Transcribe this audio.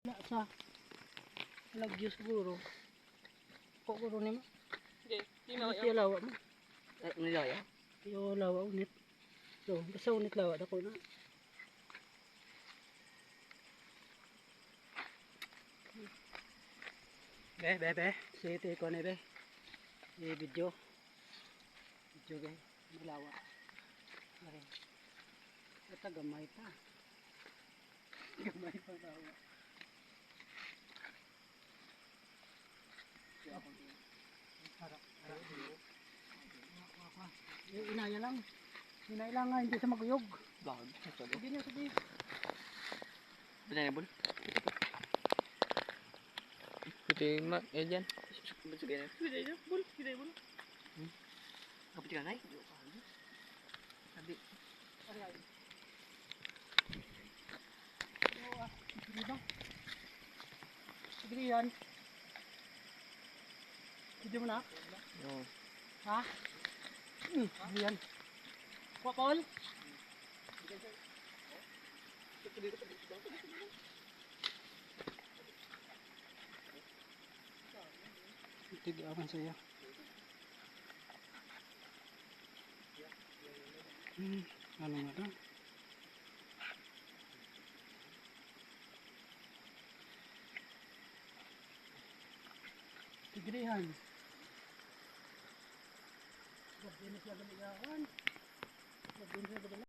Wala sa lagyo siguro. Ko ko ni mo. Hindi, Ano mo siya lawa mo? Eh, nilaya? Yo lawa unit. So, basta unit lawa dako na. Be, be, be. Sige, ko ni be. I video. Video be. Malawa. Mare. Ito gamay pa. Yung inaya lang. Inaya lang nga, hindi sa maguyog. Bakit? Sabi. Hindi niya sabi. Bisa na bol? Pwede ma, eh dyan. Bisa na. Na? Bisa na bol? Kapit ka? Sabi. Ari ay. Oo ah, sige ba? Sige yan. Sige mo na. Oo. Ha? Hmm, ayan. Kuha, Paul. Tiga aman saya. Hmm, ano nga lang. Na siya gamigawan. Gabi na siya gamigawan.